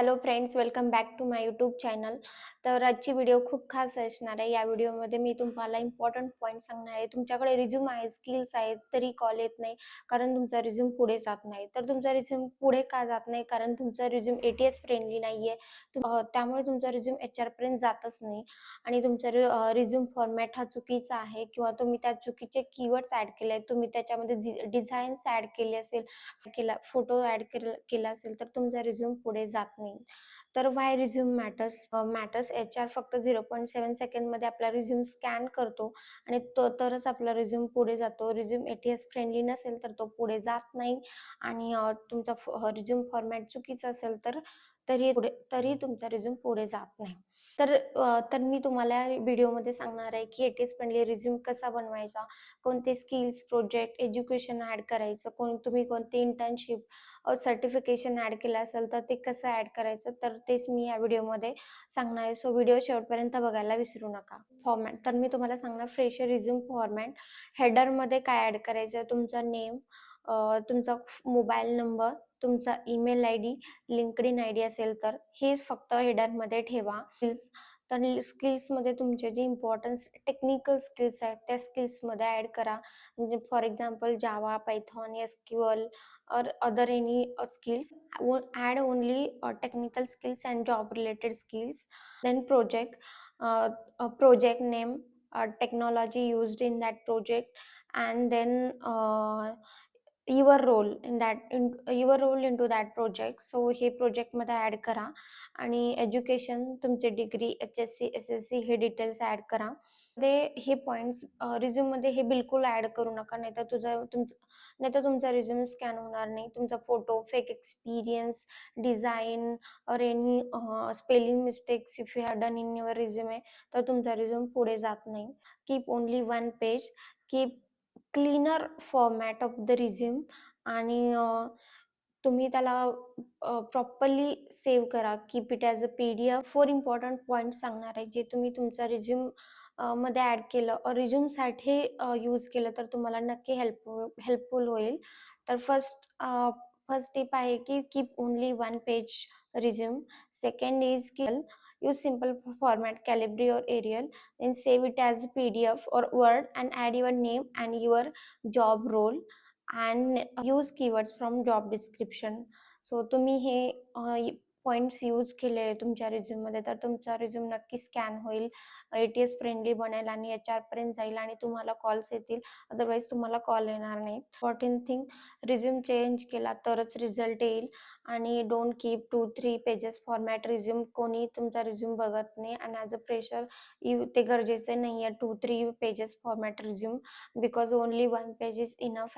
Hello friends welcome back to my YouTube channel तर आजची video खूप खास असणार आहे. या व्हिडिओमध्ये मी तुम्हाला इम्पॉर्टंट पॉईंट सांगणार आहे. तुमच्याकडे रिझ्यूम आहे स्किल्स आहेत तरी कॉल येत नाही कारण तुमचा रिझ्यूम पुढे जात नाही. तर तुमचा रिझ्यूम पुढे का जात नाही? कारण तुमचा resume A T S friendly नाही आहे त्यामुळे तुमचा रिझ्यूम एच आरपर्यंत जातच नाही. आणि तुमचा रिझ्यूम फॉर्मॅट हा चुकीचा आहे. किंवा तुम्ही त्या चुकीचे कीवर्ड्स ॲड केले आहेत. तुम्ही त्याच्यामध्ये डिझाईन्स ॲड केले असेल केला फोटो ॲड केला असेल तर तुमचा रिझ्यूम पुढे जात नाही. तर why resume matters matters H R फक्त झिरो पॉईंट सेवन सेकंडमध्ये आपला रिझ्युम स्कॅन करतो आणि तो तरच आपला रिझ्युम पुढे जातो. रिझ्युम एटीएस फ्रेंडली नसेल तर तो पुढे जात नाही आणि तुमचा रिझ्युम फॉर्मॅट चुकीचा असेल तर तरी पुढे तरी तुमचा रिझ्यूम पुढे जात नाही. तर तर मी तुम्हाला व्हिडिओमध्ये सांगणार आहे की एटीएस फ्रेंडली रिझ्यूम कसा बनवायचा कोणते स्किल्स प्रोजेक्ट एज्युकेशन ॲड करायचं कोण तुम्ही कोणते इंटर्नशिप सर्टिफिकेशन ॲड केलं असेल तर ते कसं ॲड करायचं तर तेच मी या व्हिडिओमध्ये सांगणार आहे. सो व्हिडिओ शेवटपर्यंत बघायला विसरू नका. फॉर्मॅट तर मी तुम्हाला सांगणार फ्रेशर रिझ्यूम फॉर्मॅट हेडरमध्ये काय ॲड करायचं? तुमचा नेम तुमचा मोबाईल नंबर तुमचा email I D LinkedIn I D असेल तर हेच फक्त हेडरमध्ये ठेवा. तर स्किल्समध्ये तुमचे जे इम्पॉर्टन्स टेक्निकल स्किल्स आहेत त्या स्किल्समध्ये ॲड करा. म्हणजे for example Java Python SQL or other any skills add only technical skills and job related skills then project project name technology used in that project. And then uh, your role in that in your role in to that project so हे प्रोजेक्टमध्ये add करा. आणि education तुमचे degree H S C S S C हे details add करा. ते हे points रिझ्यूममध्ये हे बिलकुल ॲड करू नका. नाही तर तुझं तुमचं नाही तर तुमचा रिझ्यूम स्कॅन होणार नाही. तुमचा photo fake experience design or any spelling mistakes if you have done in your resume तर तुमचा रिझ्यूम पुढे जात नाही. Keep only one page keep cleaner format of the resume आणि तुम्ही त्याला प्रॉपरली सेव्ह करा. Keep it as a P D F four important point सांगणार आहे जे तुम्ही तुमचा रिझ्यूममध्ये ॲड केलं. रिझ्यूमसाठी यूज केलं तर तुम्हाला नक्की हेल्प हेल्पफुल होईल. तर फर्स्ट फर्स्ट टिप आहे की keep only one page resume second is की use simple format calibri or arial then save it as pdf or word and add your name and your job role and use keywords from job description so तुम्ही हे points use केले तुमच्या रिझ्यूममध्ये तर तुमचा resume नक्की scan होईल. ए T S friendly बनेल आणि एच आरपर्यंत जाईल आणि तुम्हाला कॉल्स येतील. अदरवाईज तुम्हाला कॉल येणार नाही. इम्पॉर्टंट थिंग रिझ्यूम चेंज केला तरच रिझल्ट येईल. आणि don't keep two three pages format resume कोणी तुमचा रिझ्यूम बघत नाही आणि ॲज अ प्रेशर ते गरजेचे नाही आहे two three pages format resume because only one page is enough